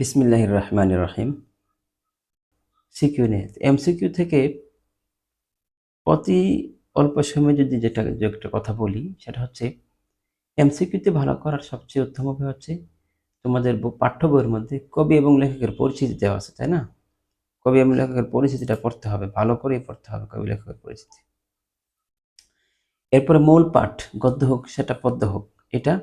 বিসমিল্লাহ রহমান রহিম। সিকিউ নিয়ে এমসিকিউ থেকে অতি অল্প সময়ে যদি যেটা একটা কথা বলি, সেটা হচ্ছে, এমসিকিউতে ভালো করার সবচেয়ে উত্তম উপায় হচ্ছে, তোমাদের পাঠ্য বইয়ের মধ্যে কবি এবং লেখকের পরিচিতি দেওয়া আছে, তাই না? কবি এবং লেখকের পরিচিতিটা পড়তে হবে, ভালো করেই পড়তে হবে কবি লেখকের পরিচিতি। এরপরে মূল পাঠ, গদ্য হোক, সেটা পদ্য হোক, এটা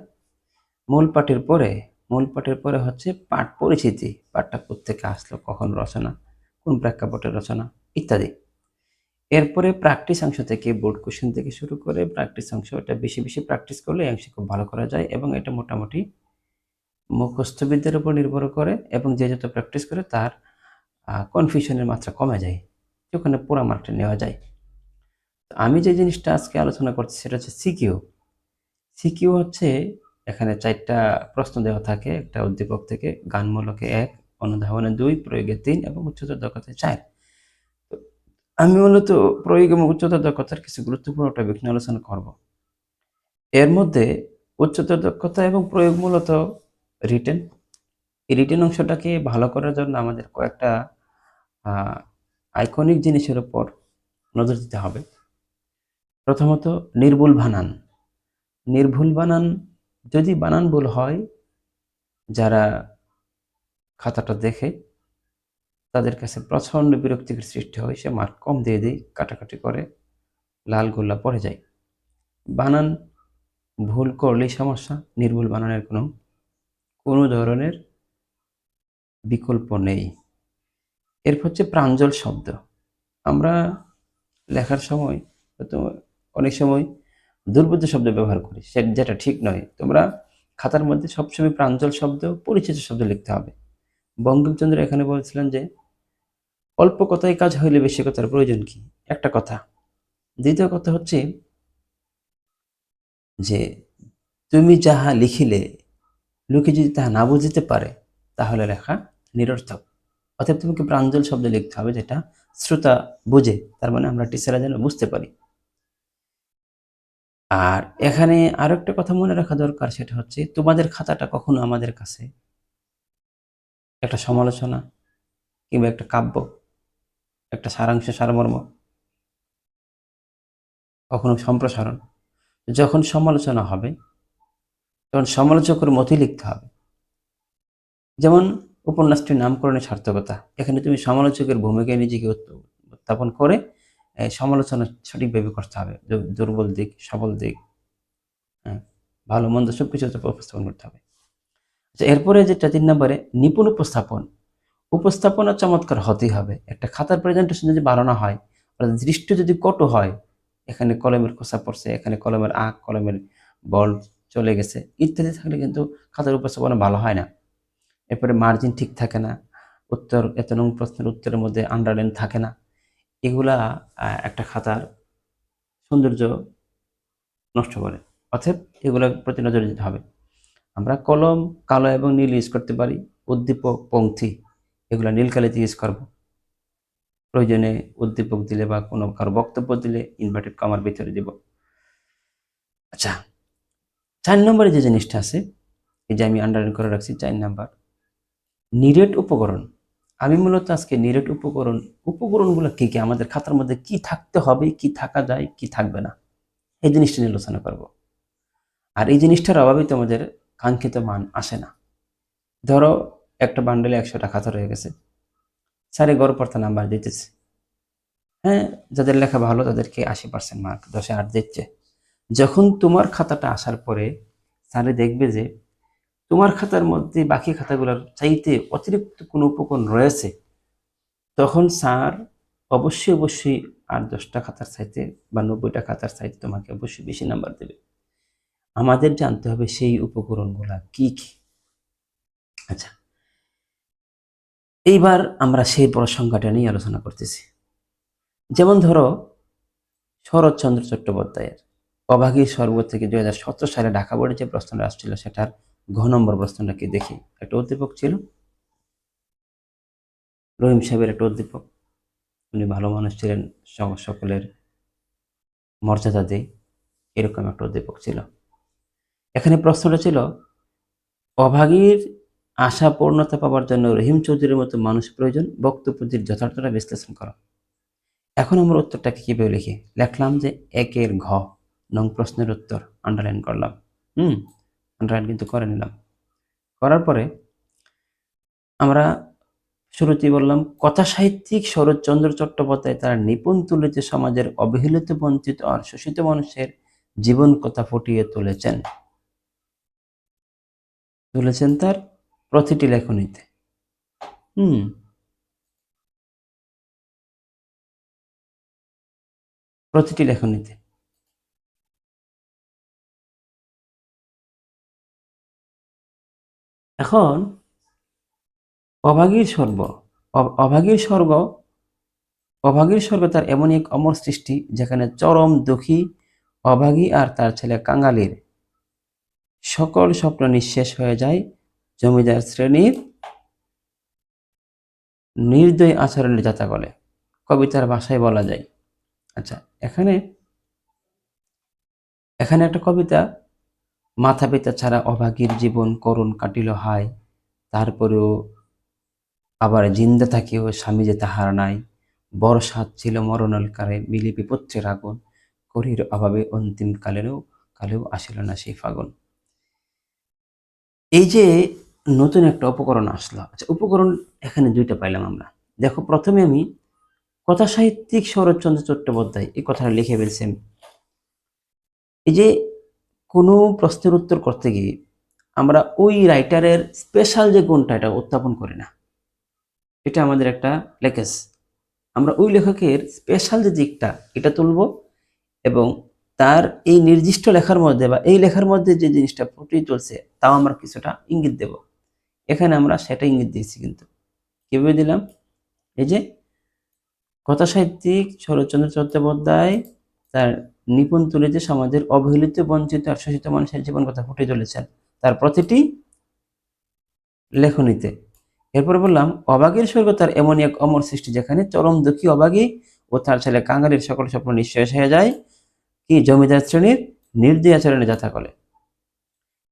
মূল পাঠের পরে মূল পাঠের পরে হচ্ছে পাঠ পরিচিতি। পাঠটা থেকে আসলো, কখন রচনা, কোন প্রেক্ষাপটের রচনা, ইত্যাদি। এরপরে প্র্যাকটিস অংশ থেকে বোর্ড কোশ্চেন থেকে শুরু করে প্র্যাকটিস অংশ, এটা বেশি বেশি প্র্যাকটিস করলে অংশ খুব ভালো করা যায় এবং এটা মোটামুটি মুখস্থবিদ্যার উপর নির্ভর করে এবং যে যত প্র্যাকটিস করে তার কনফিউশনের মাত্রা কমে যায় ওখানে পুরো মার্কটা নেওয়া যায়। আমি যে জিনিসটা আজকে আলোচনা করছি সেটা হচ্ছে সিকিউ সিকিউ হচ্ছে এখানে চারটা প্রশ্ন দেওয়া থাকে, একটা উদ্দীপক থেকে গানমূলকে এক, অনুধাবনে দুই, প্রয়োগে তিন এবং উচ্চতর দক্ষতায় চার। আমি মূলত প্রয়োগ এবং উচ্চতর দক্ষতার কিছু গুরুত্বপূর্ণ টপিক নিয়ে আলোচনা করব। এর মধ্যে উচ্চতর দক্ষতা এবং প্রয়োগ মূলত রিটেন এই রিটেন অংশটাকে ভালো করার জন্য আমাদের কয়েকটা আইকনিক জিনিসের উপর নজর দিতে হবে। প্রথমত নির্ভুল বানান। নির্ভুল বানান যদি বানান ভুল হয়, যারা খাতাটা দেখে, তাদের কাছে প্রচণ্ড বিরক্তিকর সৃষ্টি হয়, সে মার্ক কম দিয়ে দেয়, কাটাকাটি করে, লাল গোল্লা পড়ে যায়। বানান ভুল করলেই সমস্যা, নির্ভুল বানানের কোনো কোনো ধরনের বিকল্প নেই। এরপর হচ্ছে প্রাঞ্জল শব্দ। আমরা লেখার সময় অনেক সময় দুর্বোধ্য শব্দ ব্যবহার করি। সে যেটা ঠিক নয়। তোমরা খাতার মধ্যে সবসময় প্রাঞ্জল শব্দ, পরিচিত শব্দ লিখতে হবে। বঙ্কিমচন্দ্র এখানে বলছিলেন যে, অল্প কথায় কাজ হইলে বেশি কথার প্রয়োজন কি? একটা কথা। দ্বিতীয় কথা হচ্ছে যে, তুমি যাহা লিখিলে, লোকে যদি তাহা না বুঝিতে পারে, তাহলে লেখা নিরর্থক। অতএব তোমাকে প্রাঞ্জল শব্দ লিখতে হবে যেটা শ্রোতা বুঝে, তার মানে আমরা টিচাররা যেন বুঝতে পারি। আর এখানে আরও একটা কথা মনে রাখা দরকার, সেটা হচ্ছে তোমাদের খাতাটা কখনো আমাদের কাছে একটা সমালোচনা কিংবা একটা কাব্য, একটা সারাংশ, সারমর্ম কখনো সম্প্রসারণ। যখন সমালোচনা হবে, তখন সমালোচকের মতই লিখতে হবে। যেমন উপন্যাসটির নামকরণের সার্থকতা, এখানে তুমি সমালোচকের ভূমিকায় নিজেকে উত্থাপন করে সমালোচনা সঠিকভাবে করতে হবে। দুর্বল দিক, সবল দিক হ্যাঁ ভালো মন্দ সব কিছু উপস্থাপন করতে হবে। আচ্ছা এরপরে যেটা তিন নম্বরে, নিপুণ উপস্থাপন। উপস্থাপনা চমৎকার হতেই হবে। একটা খাতার প্রেজেন্টেশন যদি বাড়ানো হয়, অর্থাৎ দৃষ্টি যদি কটু হয়, এখানে কলমের খোসা পড়ছে, এখানে কলমের আঁক, কলমের বল চলে গেছে, ইত্যাদি থাকলে কিন্তু খাতার উপস্থাপনা ভালো হয় না। এরপরে মার্জিন ঠিক থাকে না, উত্তর, এত নং প্রশ্নের উত্তরের মধ্যে আন্ডারলাইন থাকে না। এগুলা একটা খাতার সৌন্দর্য নষ্ট করে। অর্থাৎ এগুলোর প্রতি নজর দিতে হবে। আমরা কলম, কালো এবং নীল ইউজ করতে পারি, উদ্দীপক, পংক্তি, এগুলো নীল কালিতে ইউজ করব। প্রয়োজনে উদ্দীপক দিলে বা কোনো কারও বক্তব্য দিলে ইনভার্টেড কমার ভিতরে দিব। আচ্ছা চার নম্বরে যে জিনিসটা আছে, এই যে আমি আন্ডারলাইন করে রাখছি, চার নাম্বার, নিরেট উপকরণ। আমি মূলত আজকে নিরেট উপকরণ, উপকরণগুলো কী কী, আমাদের খাতার মধ্যে কি থাকতে হবে, কি থাকা যায়, কি থাকবে না, এই জিনিসটা নিয়ে আলোচনা করব। আর এই জিনিসটার অভাবে তোমাদের কাঙ্ক্ষিত মান আসে না। ধরো, একটা বান্ডেলে একশোটা খাতা রয়ে গেছে। স্যারে গড় পড়তা নাম্বার দিতেছে। হ্যাঁ যাদের লেখা ভালো তাদেরকে আশি পার্সেন্ট মার্ক দশে আট দিচ্ছে। যখন তোমার খাতাটা আসার পরে, স্যারে দেখবে যে তোমার খাতার মধ্যে বাকি খাতাগুলোর চাইতে অতিরিক্ত কোনো উপকরণ রয়েছে? তখন স্যার, অবশ্যই অবশ্যই আর দশটা খাতার চাইতে বা নব্বইটা খাতার চাইতে তোমাকে অবশ্যই বেশি নাম্বার দেবে। আমাদের জানতে হবে সেই উপকরণগুলা কি কি। আচ্ছা। এইবার আমরা সেই প্রসঙ্গটা নিয়ে আলোচনা করতেছি। যেমন ধরো, শরৎচন্দ্র চট্টোপাধ্যায়ের অভাগী স্বর্গ থেকে দুই হাজার সতেরো সালে ঢাকা বোর্ডে যে প্রশ্নটা আসছিল, সেটার ঘ নম্বর প্রশ্নটাকে দেখি? একটা উদ্দীপক ছিল। রহিম সাহেবের একটা উদ্দীপক। উনি ভালো মানুষ ছিলেন সক- সকলের মর্যাদা দেয়। এরকম একটা উদ্দীপক ছিল। এখানে প্রশ্নটা ছিল, অভাগীর আশা পূর্ণতা পাওয়ার জন্য রহিম চৌধুরীর মতো মানুষ প্রয়োজন? বক্তব্যটির যথার্থতা বিশ্লেষণ করো। এখন আমরা উত্তরটাকে কীভাবে লিখি? লিখলাম যে একের ঘ, নং প্রশ্নের উত্তর আন্ডারলাইন করলাম। হুম? আন্ডারলাইন কিন্তু করে নিলাম। করার পরে আমরা শুরুতেই বললাম কথা সাহিত্যিক শরৎচন্দ্র চট্টোপাধ্যায় তার নিপুণ তুলিতে সমাজের অবহেলিত বঞ্চিত আর শোষিত মানুষের জীবন কথা ফুটিয়ে তুলেছেন। তুলেছেন তার প্রতিটি লেখনীতে। হুম। প্রতিটি লেখনীতে। এখন অভাগীর স্বর্গ অভাগীর স্বর্গ অভাগীর স্বর্গ তার এমন এক অমর সৃষ্টি যেখানে চরম দুঃখী, অভাগী আর তার ছেলে কাঙালির সকল স্বপ্ন নিঃশেষ হয়ে যায়। জমিদার শ্রেণির নির্দয় আচরণের যাতা বলে কবিতার ভাষায় বলা যায়। আচ্ছা এখানে এখানে একটা কবিতা মাথা পিতা ছাড়া অভাগীর জীবন করুণ কাটিল হায়। তারপরেও আবার জিন্দা থাকিও স্বামী যে তাহার নাই। বর্ষাত ছিল মরণলকারে মিলি বিপত্রের আগুন। করির অভাবে অন্তিম কালেরও কালেও আসিল না সেই ফাগুন। এই যে নতুন একটা উপকরণ আসলো। আচ্ছা উপকরণ এখানে দুইটা পাইলাম আমরা। দেখো, প্রথমে আমি কথা সাহিত্যিক শরৎচন্দ্র চট্টোপাধ্যায় এই কথাটা লিখে ফেলছি আমি। এই যে কোনো প্রশ্নের উত্তর করতে গিয়ে আমরা ওই রাইটারের স্পেশাল যে গুণটা, এটা উত্থাপন করি না। এটা আমাদের একটা লেকেস আমরা ওই লেখকের স্পেশাল যে দিকটা, এটা তুলব এবং তার এই নির্দিষ্ট লেখার মধ্যে বা এই লেখার মধ্যে যে জিনিসটা ফুটিয়ে চলছে তাও আমরা কিছুটা ইঙ্গিত দেব। এখানে আমরা সেটা ইঙ্গিত দিয়েছি কিন্তু। কীভাবে দিলাম? এই যে কথা সাহিত্যিক শরৎচন্দ্র চট্টোপাধ্যায় তার নিপুণ তুলিতে সমাজের অবহেলিত, বঞ্চিত আর শোষিত মানুষের জীবন কথা ফুটিয়ে তুলেছেন। তার প্রতিটি লেখনীতে। এরপর বললাম, অবাগের স্বর্গ তার এমনই এক অমর সৃষ্টি যেখানে চরম দুঃখী, অবাগী ও তার ছেলে কাঙালির সকল স্বপ্ন নিঃশেষ হয়ে যায়। কি জমিদার শ্রেণির নির্দয় আচরণে যাতা করে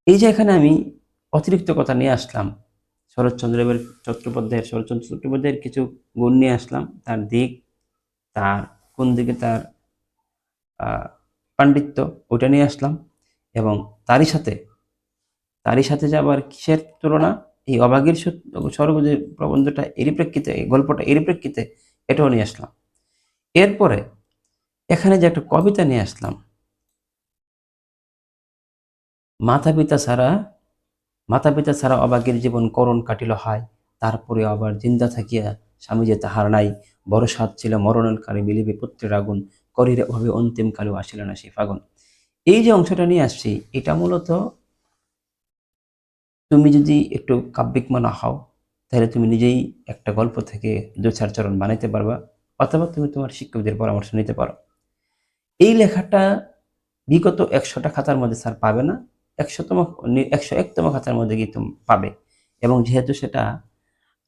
এই যে এখানে আমি অতিরিক্ত কথা নিয়ে আসলাম, শরৎচন্দ্রের চট্টোপাধ্যায়ের শরৎচন্দ্র চট্টোপাধ্যায়ের কিছু গুণ নিয়ে আসলাম, তার দিক, তার কোন দিকে তার পাণ্ডিত্য ওটা নিয়ে আসলাম এবং তারই সাথে তারই সাথে যে আবার কিসের তুলনা? এই অভাগীর স্বর্গ যে প্রবন্ধটা এরই প্রেক্ষিতে, এই গল্পটা এরই প্রেক্ষিতে এটাও নিয়ে আসলাম। এরপরে এখানে যে একটা কবিতা নিয়ে আসলাম। মাতা পিতা ছাড়া মাতা পিতা ছাড়া অবাগের জীবন করণ কাটিল হয় তারপরে আবার জিন্দা থাকিয়া স্বামী যে তাহার নাই, বড় সাত ছিল মরণের কালে মিলিবে পুত্রের আগুন করিরে অভাবে অন্তিম কালেও আসিল না সেই ফাগুন। এই যে অংশটা নিয়ে আসছি, এটা মূলত তুমি যদি একটু কাব্যিক মনা হও, তাহলে তুমি নিজেই একটা গল্প থেকে দু চার চরণ বানাইতে পারবা, অথবা তুমি তোমার শিক্ষকদের পরামর্শ নিতে পারো। এই লেখাটা বিগত একশোটা খাতার মধ্যে স্যার পাবে না, একশোতম, একশো একতম খাতার মধ্যে গিয়ে তুমি পাবে। এবং যেহেতু সেটা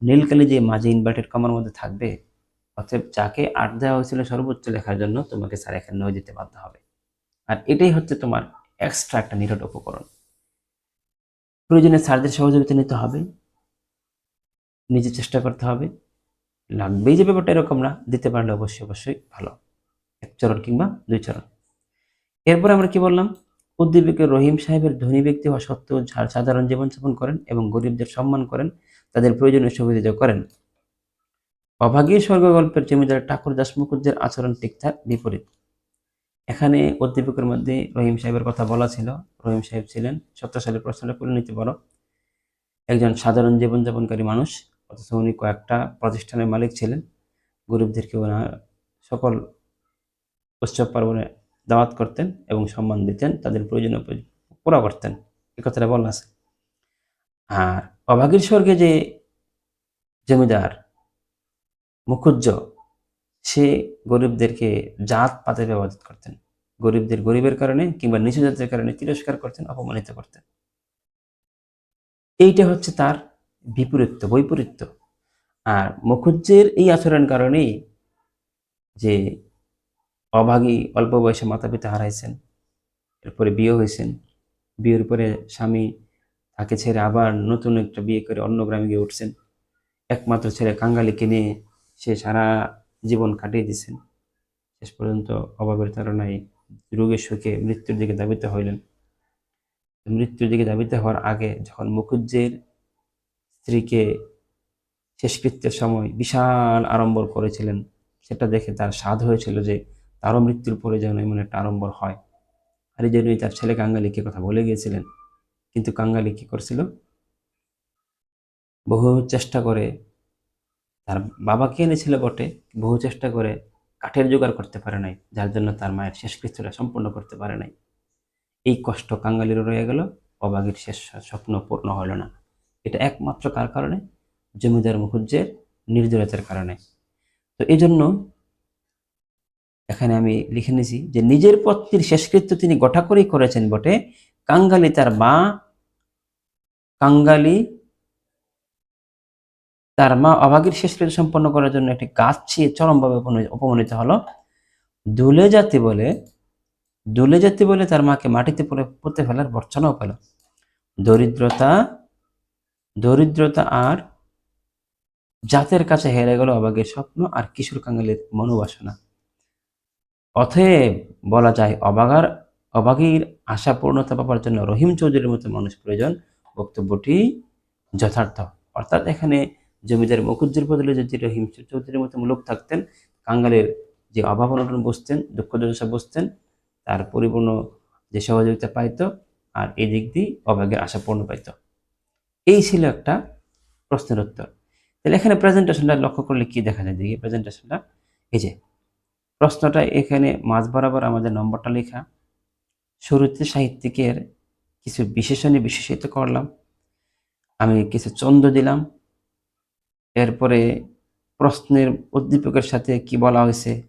নীলকালি যে মাঝে ইনভার্টেড কমার মধ্যে থাকবে অতএব যাকে আট দেওয়া হয়েছিল সর্বোচ্চ লেখার জন্য তোমাকে স্যার এখানে নয় দিতে বাধ্য হবে। আর এটাই হচ্ছে তোমার এক্সট্রা একটা নিরট উপকরণ। প্রয়োজনে স্যারদের সহযোগিতা নিতে হবে। নিজে চেষ্টা করতে হবে। লাগবেই যে ব্যাপারটা এরকম না, দিতে পারলে অবশ্যই অবশ্যই ভালো। এক চরণ কিংবা দুই চরণ। এরপর আমরা কি বললাম? উদ্দীপকের রহিম সাহেবের ধনী ব্যক্তি হওয়া সত্ত্বেও সাধারণ জীবনযাপন করেন এবং গরিবদের সম্মান করেন, তাদের প্রয়োজনীয় সুবিধা করেন। অভাগী স্বর্গ গল্পের জমিদার ঠাকুর দাস মুখুজ্জের আচরণ ঠিক তার বিপরীত। এখানে উদ্দীপকের মধ্যে রহিম সাহেবের কথা বলা ছিল। রহিম সাহেব ছিলেন সালের প্রশ্নটা করে নিতে পারো। একজন সাধারণ জীবনযাপনকারী মানুষ, অথচ উনি কয়েকটা প্রতিষ্ঠানের মালিক ছিলেন। গরিবদেরকে ওনার সকল উৎসব পার্বণে দাওয়াত করতেন এবং সম্মান দিতেন, তাদের প্রয়োজন পুরা করতেন। এ কথাটা বলা আছে। আর অভাগীর স্বর্গে যে জমিদার মুখুজ্জ সে গরিবদেরকে জাত পাতে ব্যবহার করতেন। গরিবদের গরিবের কারণে কিংবা নিচু জাতের কারণে তিরস্কার করতেন, অপমানিত করতেন। এইটা হচ্ছে তার বিপরীত্য, বৈপরীত্য। আর মুখুজ্জের এই আচরণ কারণেই যে অভাগী, অল্প বয়সে মাতা পিতা হারাইছেন, এরপরে বিয়ে হয়েছেন, বিয়ের পরে স্বামী তাকে ছেড়ে আবার নতুন একটা বিয়ে করে অন্য গ্রামে গিয়ে উঠছেন। একমাত্র ছেলে কাঙ্গালিকে নিয়ে সে সারা জীবন কাটিয়ে দিয়েছেন। শেষ পর্যন্ত অভাবের তাড়নায় রোগের সুখে মৃত্যুর দিকে ধাবিত হইলেন। মৃত্যুর দিকে ধাবিত হওয়ার আগে যখন মুখুজ্জের স্ত্রীকে শেষকৃত্যের সময় বিশাল আড়ম্বর করেছিলেন, সেটা দেখে তার স্বাদ হয়েছিল যে তারও মৃত্যুর পরে যেন এমন একটা আড়ম্বর হয়। আর এই জন্যই তার ছেলে কাঙ্গালিকে কথা বলে গিয়েছিলেন। কিন্তু কাঙ্গালি কি করছিল? বহু চেষ্টা করে তার বাবাকে এনেছিল বটে? বহু চেষ্টা করে কাঠের জোগাড় করতে পারে নাই, যার জন্য তার মায়ের শেষকৃত্যটা সম্পূর্ণ করতে পারে নাই। এই কষ্ট কাঙ্গালির রয়ে গেল, অবাগের শেষ স্বপ্ন পূর্ণ হল না। এটা একমাত্র কার কারণে? জমিদার মুখুজ্জের নির্দয়তার কারণে। তো এই জন্য এখানে আমি লিখে নিয়েছি যে, নিজের পত্নীর শেষকৃত্য তিনি গোটা করেই করেছেন বটে। কাঙ্গালি তার মা, কাঙ্গালি তার মা অভাগীর শেষকৃত্য সম্পন্ন করার জন্য একটি গাছ ছিঁড়ে চরমভাবে অপমানি- অপমানিত হলো। দুলে জাতি বলে, দুলে জাতি বলে তার মাকে মাটিতে পড়ে, পুঁতে ফেলার ভর্সনাও পেল। দরিদ্রতা দরিদ্রতা আর জাতের কাছে হেরে গেল অবাগের স্বপ্ন আর কিশোর কাঙ্গালির মনোবাসনা। অতএব বলা যায় অবাগার অবাগীর আশা পূর্ণতা পাবার জন্য রহিম চৌধুরীর মতো মানুষ প্রয়োজন। বক্তব্যটি যথার্থ। অর্থাৎ এখানে জমিদার মুখুজ্জের বদলে যদি রহিম চৌধুরীর মতো লোক থাকতেন, কাঙ্গালের যে অভাব অনটন বসতেন, দুঃখ দুর্দশা বসতেন, তার পরিপূর্ণ যে সহযোগিতা পাইতো আর এই দিক দিয়ে অভাগের আশা পূর্ণ পাইতো। এই ছিল একটা প্রশ্নের উত্তর। তাহলে এখানে প্রেজেন্টেশনটা লক্ষ্য করলে কি দেখা যায়? দেখি প্রেজেন্টেশনটা এই যে, প্রশ্নটা এখানে মাঝ বরাবর আমাদের নম্বরটা লেখা। শুরুতে সাহিত্যিকের কিছু বিশেষণে বিশেষিত করলাম। আমি কিছু চন্দ্র দিলাম। এরপরে প্রশ্নের উদ্দীপকের সাথে কি বলা হয়েছে?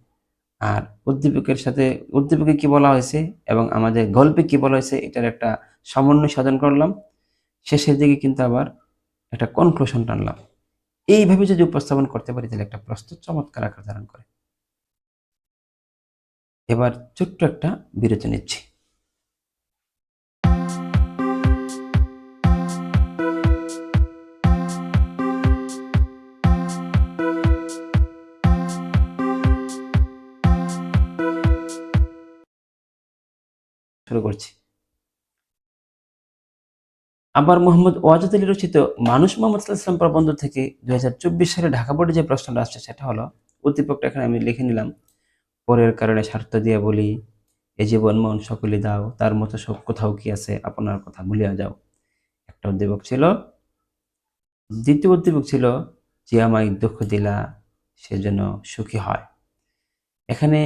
আর উদ্দীপকের সাথে, উদ্দীপকে কি বলা হয়েছে এবং আমাদের গল্পে কি বলা হয়েছে এটার একটা সমন্বয় সাধন করলাম। শেষের দিকে কিন্তু আবার একটা কনক্লুশন টানলাম। এইভাবে যদি উপস্থাপন করতে পারি, তাহলে একটা প্রশ্ন চমৎকার আকার ধারণ করে। এবার ছোট্ট একটা বিরতি নিচ্ছি। আবার মোহাম্মদ ওয়াজেদ আলী রচিত মানুষ মোহাম্মদ ইসলাম প্রবন্ধ থেকে দুই হাজার চব্বিশ সালে ঢাকা বোর্ডে যে প্রশ্নটা আসছে সেটা হলো, উদ্দীপকটা এখানে আমি লিখে নিলাম। পরের কারণে স্বার্থ দিয়ে বলি, এ জীবন মন সকলে দাও, তার মতো সব কোথাও কি আছে আপনার কথা ভুলিয়া যাও। একটা উদ্দীপক ছিল। দ্বিতীয় উদ্দীপক ছিল, যে আমায় দুঃখ দিলা, সে যেন সুখী হয়। এখানে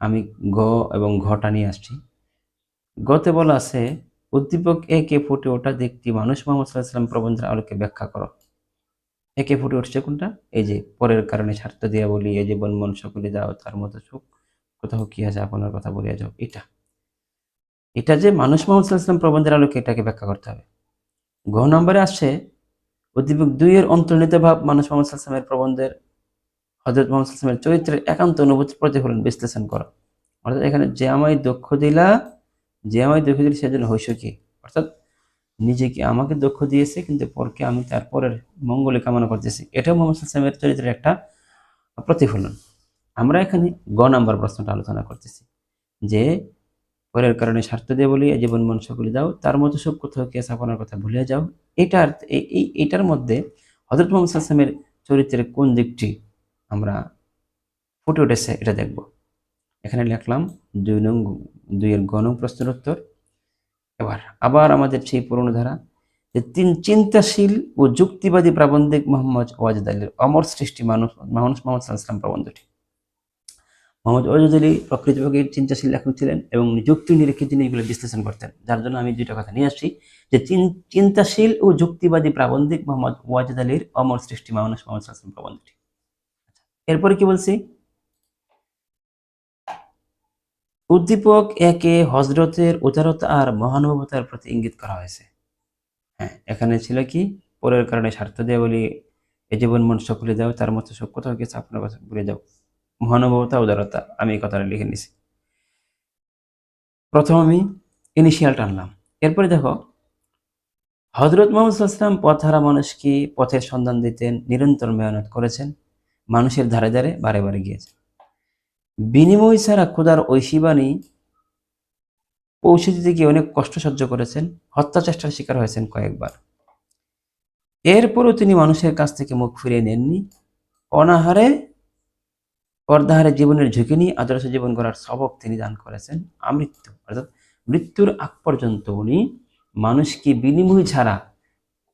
আমি গ এবং ঘটা নিয়ে আসছি। গতে বলা আছে উদ্দীপক একে ফুটে ওঠা দিকটি মানুষ মোহাম্মদ সাল্লাহ সাল্লাম প্রবন্ধের আলোকে ব্যাখ্যা করো। একে ফুটে উঠছে কোনটা? এই যে পরের কারণে স্বার্থ দিয়া বলি, এই যে বন মন সকলে দাও তার মতো সুখ। কোথাও কি আছে আপনার কথা বলিয়া যাও। এটা। এটা যে মানুষ মোহাম্মদ সাল্লাহ প্রবন্ধের আলোকে এটাকে ব্যাখ্যা করতে হবে। ঘ নম্বরে আসছে, উদ্দীপক দুইয়ের অন্তর্নিহিত ভাব মানুষ মোহাম্মদ সাল্লামের প্রবন্ধের হজরত মোহাম্মদ সাল্লামের চরিত্রের একান্ত অনুভূতি প্রতিফলন বিশ্লেষণ করো। অর্থাৎ এখানে যে আমায় দক্ষ দিলা যে আমায় দক্ষ দিল সেজন্য হইস কি? অর্থাৎ নিজেকে আমাকে দক্ষ দিয়েছে, কিন্তু পরকে আমি তার পরের মঙ্গলে কামনা করতেছি। এটাও মোহাম্মদ সাল্লামের চরিত্রের একটা প্রতিফলন। আমরা এখানে গ নাম্বার প্রশ্নটা আলোচনা করতেছি। যে, পরের কারণে স্বার্থ দিয়ে বলি জীবন মন সকলে দাও, তার মতো সব কোথাও কে আপনার কথা ভুলে যাও। এটার এই এটার মধ্যে হজরত মোহাম্মদ সাল্লামের চরিত্রের কোন দিকটি আমরা ফুটে উঠেছে, এটা দেখব। এখানে লিখলাম, দুই নং দুইয়ের গ নং প্রশ্নের উত্তর। এবার আবার আমাদের সেই পুরনো ধারা যে তিন চিন্তাশীল ও যুক্তিবাদী প্রাবন্ধিক মোহাম্মদ ওয়াজেদ আলীর অমর সৃষ্টি মানুষ মানুষ মোহাম্মদ সাল্লাম প্রবন্ধটি মোহাম্মদ ওয়াজেদ আলী প্রকৃতপক্ষে চিন্তাশীল লেখক ছিলেন এবং যুক্তি নিরীক্ষে তিনি এগুলো বিশ্লেষণ করতেন। যার জন্য আমি দুইটা কথা নিয়ে আসছি যে চিন- চিন্তাশীল ও যুক্তিবাদী প্রাবন্ধিক মোহাম্মদ ওয়াজেদ আলীর অমর সৃষ্টি মানুষ মোহাম্মদ সাল্লাম প্রবন্ধটি এরপরে কি বলছি? উদ্দীপক একে হজরতের উদারতা আর মহানুভবতার প্রতি ইঙ্গিত করা হয়েছে। হ্যাঁ এখানে ছিল কি? পরের কারণে স্বার্থ দেওয়া বলি এ জীবন মন সকলে দাও তার মতো সব কোথাও কিছু আপনার কথা ভুলে যাও। মহানুভবতা, উদারতা, আমি এই কথাটা লিখে নিছি। প্রথম আমি ইনিশিয়াল টানলাম এরপরে দেখো হজরত মোহাম্মদ সাল্লাম পথহারা মানুষকে পথের সন্ধান দিতেন, নিরন্তর মেহনত করেছেন, মানুষের ধারে ধারে বারে বারে গিয়েছেন। বিনিময় ছাড়া ক্ষুধার ঐশীবাণী পৌঁছে দিতে গিয়ে অনেক কষ্ট সহ্য করেছেন হত্যা চেষ্টার শিকার হয়েছেন কয়েকবার। এরপরও তিনি মানুষের কাছ থেকে মুখ ফিরিয়ে নেননি। অনাহারে পর্দাহারে জীবনের ঝুঁকি নিয়ে আদর্শ জীবন গড়ার সবক তিনি দান করেছেন। আমৃত্যু, অর্থাৎ মৃত্যুর আগ পর্যন্ত উনি মানুষকে বিনিময় ছাড়া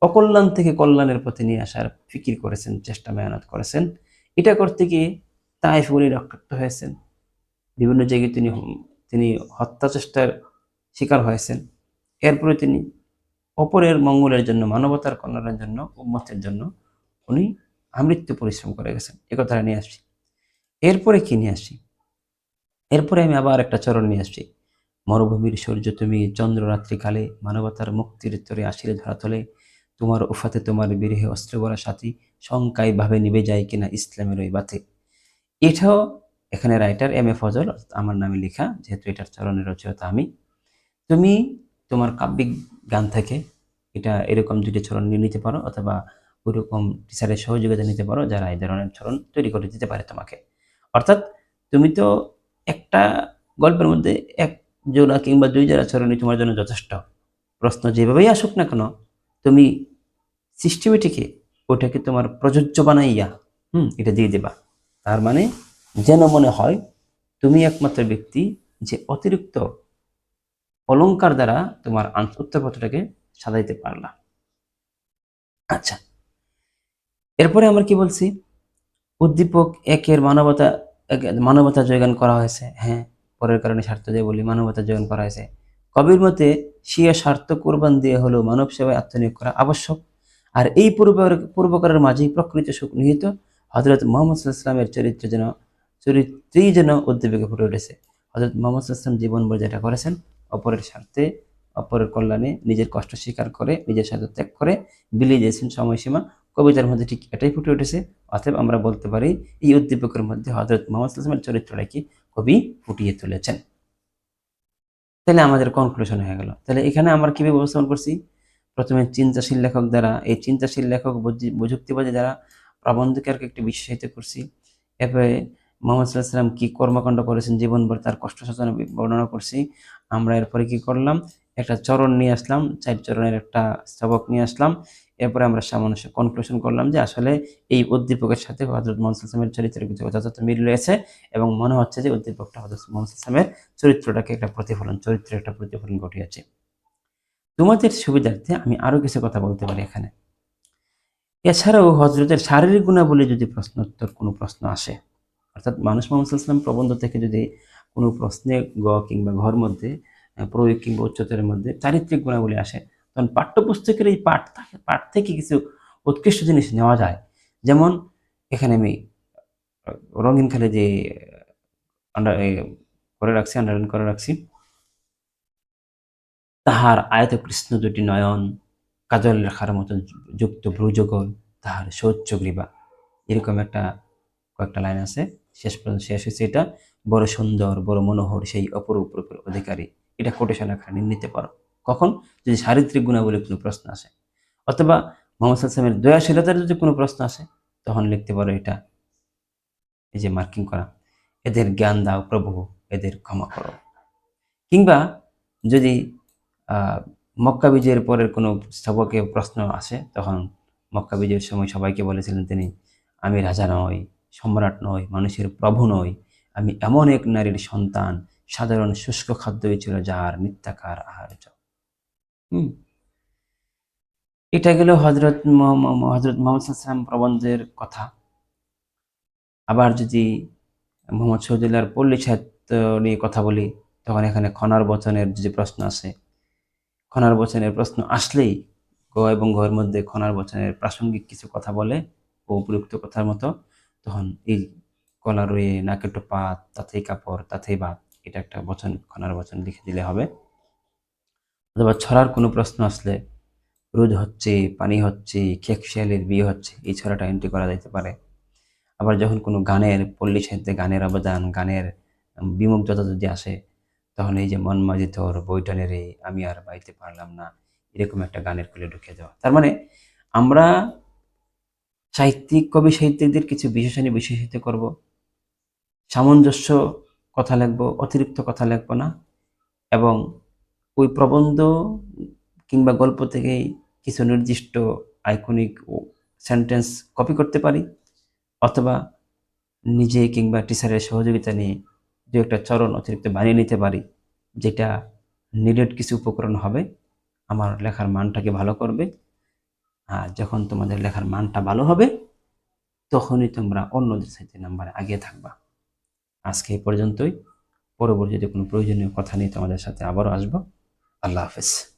অকল্যাণ থেকে কল্যাণের পথে নিয়ে আসার ফিকির করেছেন, চেষ্টা মেহনত করেছেন। এটা করতে গিয়ে তাইফ উনি রক্তাক্ত হয়েছেন। বিভিন্ন জায়গায় তিনি তিনি হত্যা চেষ্টার শিকার হয়েছেন। এরপরে তিনি অপরের মঙ্গলের জন্য, মানবতার কল্যাণের জন্য উন্মতের জন্য উনি আমৃত্যু পরিশ্রম করে গেছেন। এ নিয়ে আসছি। এরপরে কি নিয়ে আসছি? এরপরে আমি আবার একটা চরণ নিয়ে আসছি। মরুভূমির সূর্য, তুমি চন্দ্ররাত্রিকালে মানবতার মুক্তির তরে আসিলে ধরা তোলে। তোমার উফাতে তোমার বিরহে অস্ত্র সাথী শঙ্কায় ভাবে নিবে যায় কিনা ইসলামের ওই বাতে। এটাও এখানে রাইটার এম এ ফজল, আমার নামে লেখা, যেহেতু এটার চরণের রচয়তা আমি। তুমি তোমার কাব্যিক গান থেকে এটা এরকম দুটি চরণ নিয়ে নিতে পারো, অথবা ওইরকম টিচারের সহযোগিতা নিতে পারো, যারা এই ধরনের চরণ তৈরি করে দিতে পারে তোমাকে। অর্থাৎ তুমি তো একটা গল্পের মধ্যে এক জোড়া কিংবা দুই জোড়া চরণই তোমার জন্য যথেষ্ট। প্রশ্ন যেভাবেই আসুক না কেন, তুমি সিস্টেমেটিকে ওটাকে তোমার প্রযোজ্য বানাইয়া, হুম, এটা দিয়ে দেবা। তার মানে যেন মনে হয় তুমি একমাত্র ব্যক্তি যে অতিরিক্ত অলংকার দ্বারা তোমার উত্তরপত্রটাকে সাজাইতে পারলা। আচ্ছা এরপরে আমরা কি বলছি? উদ্দীপক একের মানবতা মানবতা জয়গান করা হয়েছে। হ্যাঁ পরের কারণে স্বার্থ দিয়ে বলি, মানবতা জয়গান করা হয়েছে। কবির মতে স্বীয় স্বার্থ কোরবান দিয়ে হলো মানব সেবায় আত্মনিয়োগ করা আবশ্যক। আর এই পূর্ব পূর্বকারের মাঝেই প্রকৃত সুখ নিহিত। হজরত মোহাম্মদ ইসলামের চরিত্র যেন, চরিত্রেই যেন উদ্দীপকে ফুটে উঠেছে। হজরত মোহাম্মদ ইসলাম জীবনভর যেটা করেছেন, অপরের স্বার্থে, অপরের কল্যাণে নিজের কষ্ট স্বীকার করে, নিজের স্বার্থ ত্যাগ করে বিলিয়ে দিয়েছেন সময়সীমা। কবিতার মধ্যে ঠিক এটাই ফুটে উঠেছে। অতএব আমরা বলতে পারি, এই উদ্দীপকের মধ্যে হজরত মোহাম্মদ ইসলামের চরিত্রটাকে কবি ফুটিয়ে তুলেছেন। তাহলে আমাদের কনক্লুশন হয়ে গেল। তাহলে এখানে আমরা কীভাবে উপস্থাপন করছি? প্রথমে চিন্তাশীল লেখক দ্বারা, এই চিন্তাশীল লেখক প্রযুক্তিবাদী দ্বারা প্রবন্ধকারকে একটি বিশেষিত করছি। এরপরে মোহাম্মদ সাল্লাহ সাল্লাম কি কর্মকাণ্ড করেছেন জীবনভর তার কষ্ট সাধনা বর্ণনা করছি। আমরা এরপরে কি করলাম? একটা চরণ নিয়ে আসলাম, চার চরণের একটা স্তবক নিয়ে আসলাম। এরপরে আমরা সামান্য কনক্লুশন করলাম যে আসলে এই উদ্দীপকের সাথে হজরত মোহাম্মদ সাল্লামের চরিত্রের কিছু যথাযথ মিল রয়েছে এবং মনে হচ্ছে যে উদ্দীপকটা হজরত মোহাম্মদ সাল্লামের চরিত্রটাকে একটা প্রতিফলন, চরিত্রের একটা প্রতিফলন ঘটিয়েছে। তোমাদের সুবিধার্থে আমি আরও কিছু কথা বলতে পারি এখানে। এছাড়াও হজরতের শারীরিক গুণাবলী যদি প্রশ্নোত্তর কোনো প্রশ্ন আসে, অর্থাৎ মানুষ মোহাম্মদ সাল্লাম প্রবন্ধ থেকে যদি কোনো প্রশ্নে গ কিংবা ঘর মধ্যে প্রয়োগ কিংবা উচ্চতরের মধ্যে চারিত্রিক গুণাবলী আসে, তখন পাঠ্যপুস্তকের এই পাঠ থাকে, পাঠ থেকে কিছু উৎকৃষ্ট জিনিস নেওয়া যায়। যেমন এখানে আমি রঙিন খালে যে আন্ডার করে রাখছি আন্ডারলাইন করে রাখছি, তাহার আয়ত কৃষ্ণ দুটি নয়ন কাজল রেখার মতো যুক্ত ভ্রুযুগল, তাহার সৌচ্চ গ্রীবা এরকম একটা কয়েকটা লাইন আছে। শেষ পর্যন্ত শেষ হয়েছে এটা। বড় সুন্দর, বড় মনোহর, সেই অপরূপ রূপের অধিকারী। এটা কোটেশন আকারে নিতে পারো। কখন? যদি চারিত্রিক গুণাবলী কোনো প্রশ্ন আসে। অথবা মোহাম্মদ সাল্লামের দয়াশীলতার যদি কোনো প্রশ্ন আসে, তখন লিখতে পারো এটা। এই যে মার্কিং করা। এদের জ্ঞান দাও প্রভু, এদের ক্ষমা করো। কিংবা যদি মক্কা বিজয়ের পরের কোনো স্তবকে প্রশ্ন আসে, তখন মক্কা বিজয়ের সময় সবাইকে বলেছিলেন তিনি, আমি রাজা নই, সম্রাট নই, মানুষের প্রভু নই। আমি এমন এক নারীর সন্তান, সাধারণ শুষ্ক খাদ্যই ছিল যার মিথ্যাকার আহার্য। হুম। এটা গেল হজরত হজরত মোহাম্মদ প্রবন্ধের কথা। আবার যদি মোহাম্মদ শহীদুল্লাহর পল্লী সাহিত্য নিয়ে কথা বলি, তখন এখানে খনার বচনের যে প্রশ্ন আসে খনার বচনের প্রশ্ন আসলেই গ এবং ঘর মধ্যে খনার বচনের প্রাসঙ্গিক কিছু কথা বলে ও উপযুক্ত কথার মতো। তখন এই কলা রয়ে নাকেটো পাত তাতেই কাপড়, তাতেই ভাত এটা একটা বচন, খনার বচন লিখে দিলে হবে। অথবা ছড়ার কোনো প্রশ্ন আসলে, রোদ হচ্ছে, পানি হচ্ছে খেক শিয়ালের বিয়ে হচ্ছে, এই ছড়াটা এন্ট্রি করা যেতে পারে। আবার যখন কোনো গানের, পল্লী সাহিত্যে গানের অবদান, গানের বিমুগ্ধতা যদি আসে তখন এই যে মন মাঝে তোর বইটা নেড়ে আমি আর বাইতে পারলাম না, এরকম একটা গানের কুলে ঢুকে যাওয়া। তার মানে আমরা সাহিত্যিক, কবি সাহিত্যিকদের কিছু বিশেষণে বিশেষিত করব। সামঞ্জস্য কথা লিখব, অতিরিক্ত কথা লিখব না এবং ওই প্রবন্ধ কিংবা গল্প থেকেই কিছু নির্দিষ্ট আইকনিক সেন্টেন্স কপি করতে পারি অথবা নিজে কিংবা টিচারের সহযোগিতা নিয়ে দু একটা চরণ অতিরিক্ত বানিয়ে নিতে পারি, যেটা নিডেড কিছু উপকরণ হবে, আমার লেখার মানটাকে ভালো করবে। আর যখন তোমাদের লেখার মানটা ভালো হবে, তখনই তোমরা অন্যদের সাথে নাম্বারে আগে থাকবা। আজকে এই পর্যন্তই। পরবর্তীতে কোনো প্রয়োজনীয় কথা নিয়ে তোমাদের সাথে আবারও আসব। আল্লাহ হাফেজ।